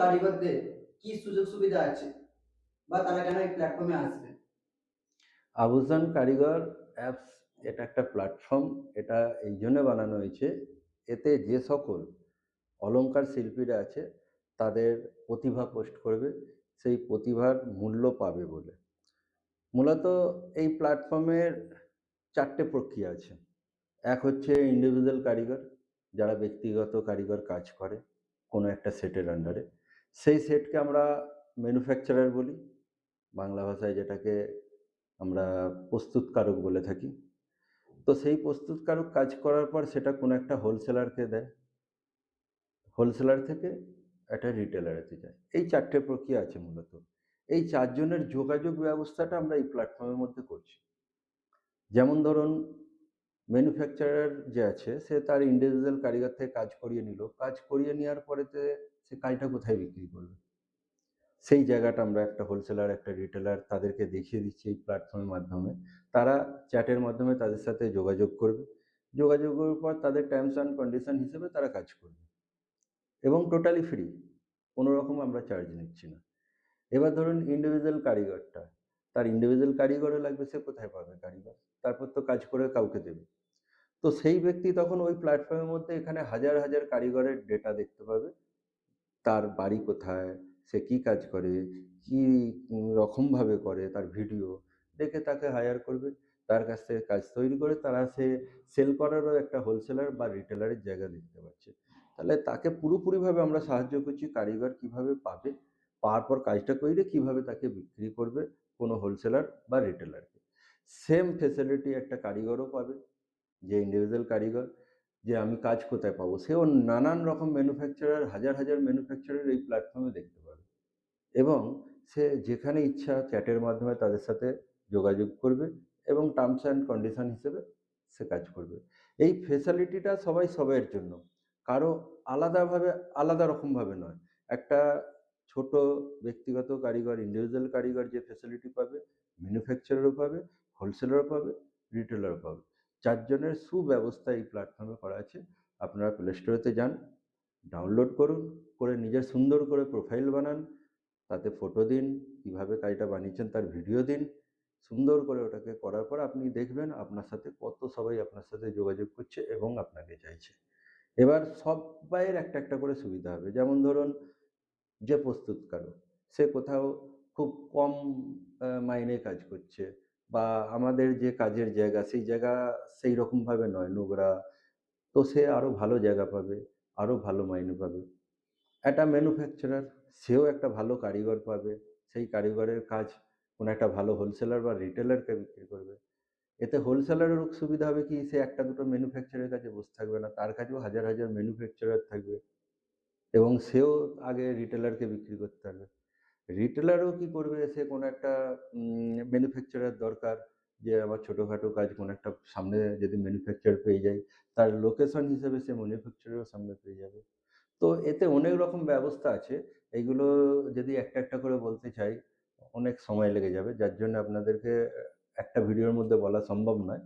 কারিগরদের কি সুযোগ সুবিধা আছে? বা তারা কেন এই প্ল্যাটফর্মে আসবে? আবুজান কারিগর অ্যাপস এটা একটা প্ল্যাটফর্ম এটা এই জন্য বানানো হয়েছে, এতে যে সকল অলংকার শিল্পীরা আছে, তাদের প্রতিভা পোস্ট করবে, সেই প্রতিভার মূল্য পাবে বলে। মূলত এই প্ল্যাটফর্মের চারটে প্রক্রিয়া আছে। এক হচ্ছে ইন্ডিভিজুয়াল কারিগর, যারা ব্যক্তিগত কারিগর কাজ করে কোনো একটা সেটের আন্ডারে সেই সেটকে আমরা ম্যানুফ্যাকচারার বলি। বাংলা ভাষায় যেটাকে আমরা প্রস্তুতকারক বলে থাকি। তো সেই প্রস্তুতকারক কাজ করার পর সেটা কোনো একটা হোলসেলারকে দেয়। হোলসেলার থেকে একটা রিটেলারেতে যায়। এই চারটে প্রক্রিয়া আছে মূলত। এই চারজনের যোগাযোগ ব্যবস্থাটা আমরা এই প্ল্যাটফর্মের মধ্যে করছি। যেমন ধরুন ম্যানুফ্যাকচারার যে আছে, সে তার ইন্ডিভিজুয়াল কারিগর থেকে কাজ করিয়ে নিল। কাজ করিয়ে নেওয়ার পরেতে সে কাজটা কোথায় বিক্রি করবে? সেই জায়গাটা আমরা একটা হোলসেলার একটা রিটেলার তাদেরকে দেখিয়ে দিচ্ছি এই প্ল্যাটফর্মের মাধ্যমে। তারা চ্যাটের মাধ্যমে তাদের সাথে যোগাযোগ করবে। যোগাযোগের পর তাদের টার্মস অ্যান্ড কন্ডিশন হিসেবে তারা কাজ করবে। এবং টোটালি ফ্রি কোনো রকম আমরা চার্জ নিচ্ছি না। এবার ধরুন ইন্ডিভিজুয়াল কারিগরটা, তার ইন্ডিভিজুয়াল কারিগরও লাগবে, সে কোথায় পাবে কারিগর? তারপর তো কাজ করে কাউকে দেবে। তো সেই ব্যক্তি তখন ওই প্ল্যাটফর্মের মধ্যে এখানে হাজার হাজার কারিগরের ডেটা দেখতে পাবে। তার বাড়ি কোথায়, সে কি কাজ করে, কি রকমভাবে করে তার ভিডিও দেখে তাকে হায়ার করবে। তার কাছ থেকে কাজ তৈরি করে তারা সে সেল করারও একটা হোলসেলার বা রিটেলারের জায়গা দেখতে পাচ্ছে। তাহলে তাকে পুরোপুরিভাবে আমরা সাহায্য করছি কারিগর কীভাবে পাবে, পাওয়ার পর কাজটা করে কীভাবে তাকে বিক্রি করবে কোনো হোলসেলার বা রিটেলারকে সেম ফেসিলিটি একটা কারিগরও পাবে, যে ইন্ডিভিজুয়াল কারিগর। যে আমি কাজ কোথায় পাবো? সেও নানান রকম ম্যানুফ্যাকচারার হাজার হাজার ম্যানুফ্যাকচারার এই প্ল্যাটফর্মে দেখতে পাবে। এবং সে যেখানে ইচ্ছা চ্যাটের মাধ্যমে তাদের সাথে যোগাযোগ করবে এবং টার্মস অ্যান্ড কন্ডিশন হিসেবে সে কাজ করবে। এই ফেসিলিটিটা সবাই সবাইয়ের জন্য। কারও আলাদাভাবে, আলাদা রকমভাবে নয়। একটা ছোট ব্যক্তিগত কারিগর ইন্ডিভিজুয়াল কারিগর যে ফেসিলিটি পাবে ম্যানুফ্যাকচারারও পাবে হোলসেলারও পাবে রিটেলারও পাবে। চারজনের সুব্যবস্থা এই প্ল্যাটফর্মে করা আছে। আপনারা প্লে স্টোরেতে যান ডাউনলোড করুন, করে নিজের সুন্দর করে প্রোফাইল বানান, তাতে ফটো দিন, কীভাবে কাজটা বানিয়েছেন তার ভিডিও দিন, সুন্দর করে ওটাকে করার পর আপনি দেখবেন আপনার সাথে কত সবাই আপনার সাথে যোগাযোগ করছে এবং আপনাকে চাইছে। এবার সবাইয়ের একটা একটা করে সুবিধা হবে। যেমন ধরুন, যে প্রস্তুতকারক, সে কোথাও খুব কম মাইনে কাজ করছে বা আমাদের যে কাজের জায়গা, সেই জায়গা সেই রকমভাবে নয়। নোংরা, তো সে আরও ভালো জায়গা পাবে আরও ভালো মাইনে পাবে। একটা ম্যানুফ্যাকচারার সেও একটা ভালো কারিগর পাবে। সেই কারিগরের কাজ কোনো একটা ভালো হোলসেলার বা রিটেলারকে বিক্রি করবে। এতে হোলসেলারেরও সুবিধা হবে কি? সে একটা দুটো ম্যানুফ্যাকচারের কাছে বসে থাকবে না। তার কাছেও হাজার হাজার ম্যানুফ্যাকচারার থাকবে। এবং সেও আগে রিটেলারকে বিক্রি করতে পারবে রিটেলারও কি করবে? সে কোনো একটা ম্যানুফ্যাকচারার দরকার যে আমার ছোটোখাটো কাজ কোনো একটা সামনে যদি ম্যানুফ্যাকচার পেয়ে যায়, তার লোকেশন হিসেবে সে ম্যানুফ্যাকচারারও সামনে পেয়ে যাবে। তো এতে অনেক রকম ব্যবস্থা আছে। এইগুলো যদি একটা একটা করে বলতে চাই, অনেক সময় লেগে যাবে। যার জন্য আপনাদেরকে একটা ভিডিওর মধ্যে বলা সম্ভব নয়।